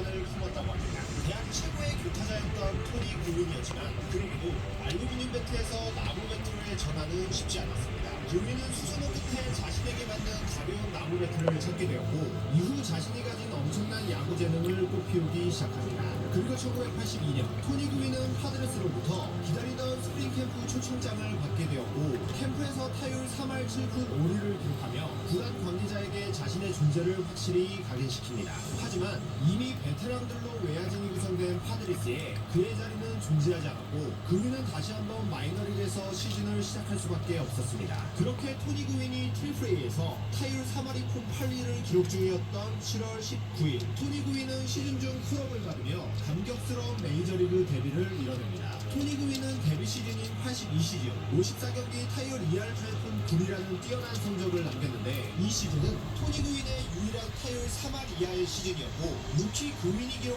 기반을 품었다고 합니다. 대학 최고의 교타자였던 토니 그윈이었지만 그에게도 알루미늄 배트에서 나무 배트로의 전환은 쉽지 않았습니다. 그윈은 수선호 끝에 자신에게 맞는 가벼운 나무 배트를 찾게 되었고 이후 자신이 가진 엄청난 야구 재능을 꽃피우기 시작합니다. 그리고 1982년 토니 그윈은 파드레스로부터 기다리던 스프링 캠프 초청장을 받게 되었고 캠프에서 타율 3할 7푼 5리를 기록하며 구단 관계 존재를 확실히 각인시킵니다. 하지만 이미 베테랑들로 외야진이 구성된 파드리스에 그의 자리는 존재하지 않았고 그윈은 다시 한번 마이너리그에서 시즌을 시작할 수밖에 없었습니다. 그렇게 토니 그윈이 트리플레이에서 타율 3할 2푼 8리를 기록 중이었던 7월 19일 토니 그윈은 시즌 중 풀업을 받으며 감격스러운 메이저리그 데뷔를 이뤄냅니다. 토니 그윈은 데뷔 시즌인 82시즌 54경기 타율 2할 8푼 9리라는 뛰어난 성적을 남겼는데 이 시즌은 3할 이하의 시즌이었고 루키 그윈이 기록